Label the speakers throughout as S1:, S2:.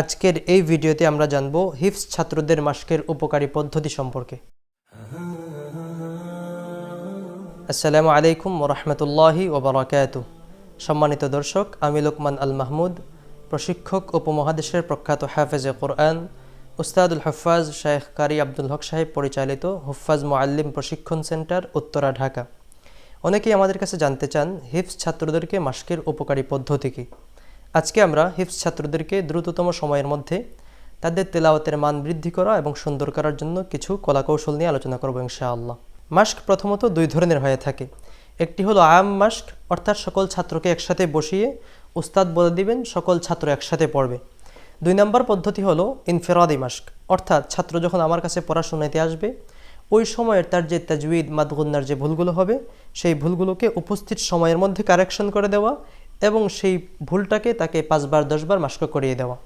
S1: আজকের এই ভিডিওতে আমরা জানব হিফস ছাত্রদের মাস্কের উপকারী পদ্ধতি সম্পর্কে। আসসালামু আলাইকুম ওরহমতুল্লাহি ওবরাকাত। সম্মানিত দর্শক, আমি লোকমান আল মাহমুদ প্রশিক্ষক উপমহাদেশের প্রখ্যাত হাফেজে কোরআন, উস্তাদুল হফাজ শায়েখ কারি আব্দুল হক সাহেব পরিচালিত হুফাজ মোয়াল্লিম প্রশিক্ষণ সেন্টার, উত্তরা, ঢাকা। অনেকেই আমাদের কাছে জানতে চান হিফস ছাত্রদেরকে মাস্কের উপকারী পদ্ধতি কী। আজকে আমরা হিফস ছাত্রদেরকে দ্রুততম সময়ের মধ্যে তাদের তেলাওয়াতের মান বৃদ্ধি করা এবং সুন্দর করার জন্য কিছু কলাকৌশল নিয়ে আলোচনা করব ইনশাআল্লাহ। মাস্ক প্রথমত দুই ধরনের হয়ে থাকে। একটি হলো আয়াম মাস্ক অর্থাৎ সকল ছাত্রকে একসাথে বসিয়ে উস্তাদ বলে দিবেন, সকল ছাত্র একসাথে পড়বে। দুই নম্বর পদ্ধতি হলো ইনফেরাদি মাস্ক অর্থাৎ ছাত্র যখন আমার কাছে পড়াশোনাতে আসবে, ওই সময়ের তার যে তাজউইদ মাদগুন্নার যে ভুলগুলো হবে, সেই ভুলগুলোকে উপস্থিত সময়ের মধ্যে কারেকশন করে দেওয়া এবং সেই ভুলটাকে তাকে পাঁচবার, দশবার মাস্ক করিয়ে দেওয়া।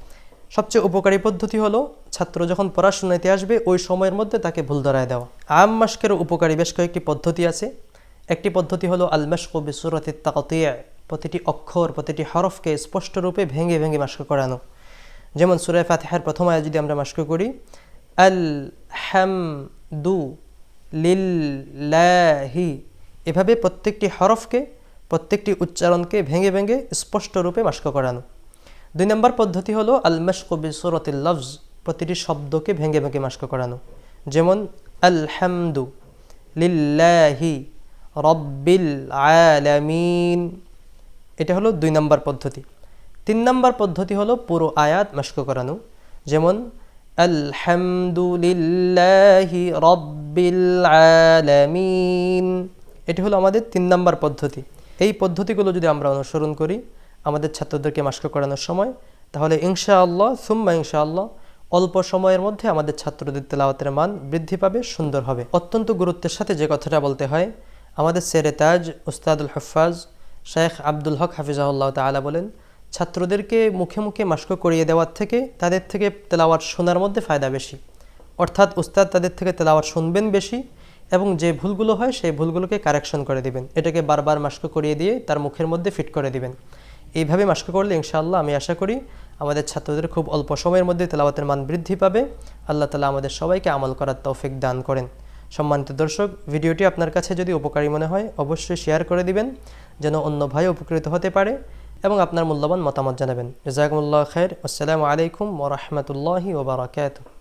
S1: সবচেয়ে উপকারী পদ্ধতি হলো, ছাত্র যখন পড়াশোনাতে আসবে, ওই সময়ের মধ্যে তাকে ভুল ধরায় দেওয়া। আম মাস্কেরও উপকারী বেশ কয়েকটি পদ্ধতি আছে। একটি পদ্ধতি হলো আল মাস্ক বিসুরতি তাকতিয়া প্রতিটি অক্ষর, প্রতিটি হরফকে স্পষ্টরূপে ভেঙে ভেঙে মাস্ক করানো। যেমন সুরায় ফাতেহার প্রথম আয় যদি আমরা মাস্ক করি আল হ্যাম দু লিল্লাহি। এভাবে প্রত্যেকটি হরফকে প্রত্যেকটি উচ্চারণকে ভেঙে ভেঙে স্পষ্ট রূপে মাস্ক করানো। দুই নম্বর পদ্ধতি হলো আল মাস্ক বিসুরতিল লফজ, প্রতিটি শব্দকে ভেঙে ভেঙে মাস্ক করানো। যেমন, আলহামদু লিল্লাহি রব্বিল আলামিন। এটা হলো দুই নম্বর পদ্ধতি। তিন নম্বর পদ্ধতি হলো পুরো আয়াত মাস্ক করানো। যেমন আলহামদুলিল্লাহি রব্বিল আলামিন। এটি হলো আমাদের তিন নম্বর পদ্ধতি। এই পদ্ধতিগুলো যদি আমরা অনুসরণ করি, আমাদের ছাত্রদেরকে মাস্ক করানোর সময়, তাহলে ইনশাআল্লাহ, সুম্মা ইনশাআল্লাহ, অল্প সময়ের মধ্যে আমাদের ছাত্রদের তেলাওয়াতের মান বৃদ্ধি পাবে, সুন্দর হবে। অত্যন্ত গুরুত্বের সাথে যে কথাটা বলতে হয়, আমাদের সেরে তাজ উস্তাদুল হফাজ শেখ আব্দুল হক হাফিজাহুল্লাহ তালা বলেন, ছাত্রদেরকে মুখে মুখে মাস্ক করিয়ে দেওয়ার থেকে তাদের থেকে তেলাওয়াত শোনার মধ্যে ফায়দা বেশি। অর্থাৎ উস্তাদ তাদের থেকে তেলাওয়াত শুনবেন বেশি এবং যে ভুলগুলো হয়, সেই ভুলগুলোকে কারেকশন করে দিবেন। এটাকে বারবার মাস্ক করিয়ে দিয়ে তার মুখের মধ্যে ফিট করে দিবেন। এইভাবে মাস্ক করলে ইনশাআল্লাহ আমি আশা করি আমাদের ছাত্রদের খুব অল্প সময়ের মধ্যে তেলাওয়াতের মান বৃদ্ধি পাবে। আল্লাহ তালা আমাদের সবাইকে আমল করার তৌফিক দান করেন। সম্মানিত দর্শক, ভিডিওটি আপনার কাছে যদি উপকারী মনে হয়, অবশ্যই শেয়ার করে দিবেন, যেন অন্য ভাই উপকৃত হতে পারে এবং আপনার মূল্যবান মতামত জানাবেন। জাজাকুমুল্লাহ খের আসসালামু আলাইকুম ওরহমতুল্লাহি ওবরাকাতুহ